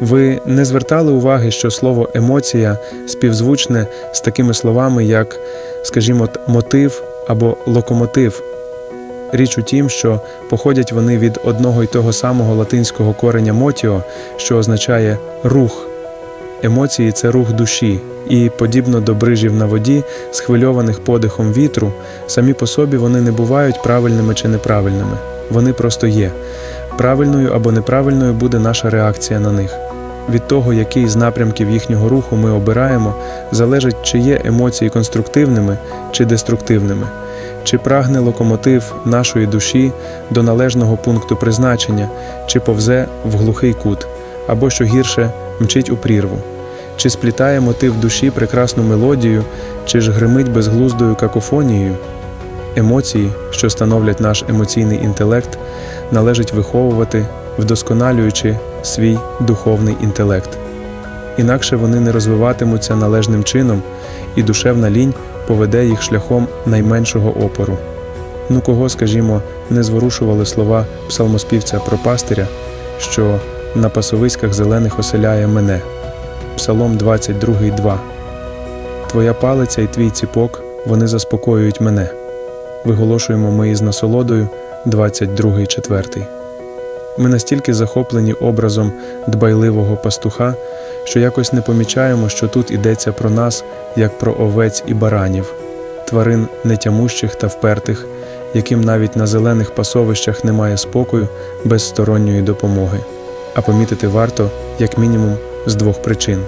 Ви не звертали уваги, що слово емоція співзвучне з такими словами, як, скажімо, мотив або локомотив. Річ у тім, що походять вони від одного й того самого латинського кореня мотіо, що означає рух. Емоції це рух душі, і, подібно до брижів на воді, схвильованих подихом вітру, самі по собі вони не бувають правильними чи неправильними. Вони просто є. Правильною або неправильною буде наша реакція на них. Від того, який з напрямків їхнього руху ми обираємо, залежить, чи є емоції конструктивними чи деструктивними, чи прагне локомотив нашої душі до належного пункту призначення, чи повзе в глухий кут, або що гірше мчить у прірву, чи сплітає мотив душі прекрасну мелодію, чи ж гримить безглуздою какофонією. Емоції, що становлять наш емоційний інтелект, належить виховувати, вдосконалюючи свій духовний інтелект. Інакше вони не розвиватимуться належним чином, і душевна лінь поведе їх шляхом найменшого опору. Ну кого, скажімо, не зворушували слова псалмоспівця про пастиря, що на пасовиськах зелених оселяє мене. Псалом 22.2 Твоя палиця і твій ціпок, вони заспокоюють мене. Виголошуємо ми із насолодою 22.4. Ми настільки захоплені образом дбайливого пастуха, що якось не помічаємо, що тут йдеться про нас, як про овець і баранів, тварин нетямущих та впертих, яким навіть на зелених пасовищах немає спокою без сторонньої допомоги. А помітити варто, як мінімум, з двох причин: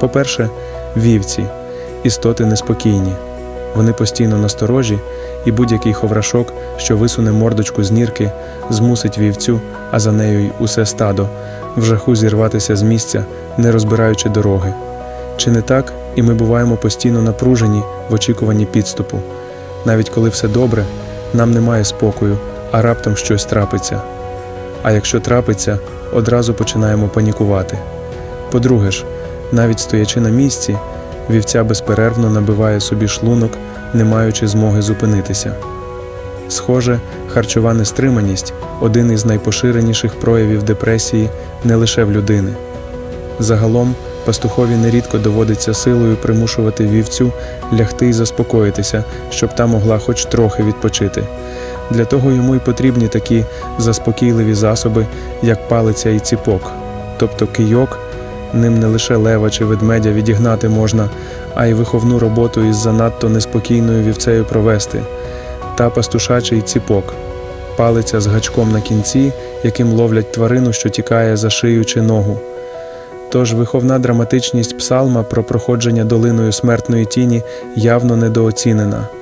по-перше, вівці, істоти неспокійні, вони постійно насторожі, і будь-який ховрашок, що висуне мордочку з нірки, змусить вівцю, а за нею й усе стадо, в жаху зірватися з місця, не розбираючи дороги. Чи не так, і ми буваємо постійно напружені в очікуванні підступу. Навіть коли все добре, нам немає спокою, а раптом щось трапиться. А якщо трапиться, одразу починаємо панікувати. По-друге ж, навіть стоячи на місці, вівця безперервно набиває собі шлунок, не маючи змоги зупинитися. Схоже, харчова нестриманість один із найпоширеніших проявів депресії не лише в людини. Загалом, пастухові нерідко доводиться силою примушувати вівцю лягти і заспокоїтися, щоб та могла хоч трохи відпочити. Для того йому й потрібні такі заспокійливі засоби, як палиця і ціпок, тобто кийок, ним не лише лева чи ведмедя відігнати можна, а й виховну роботу із занадто неспокійною вівцею провести, та пастушачий ціпок, палиця з гачком на кінці, яким ловлять тварину, що тікає за шию чи ногу. Тож виховна драматичність псалма про проходження долиною смертної тіні явно недооцінена.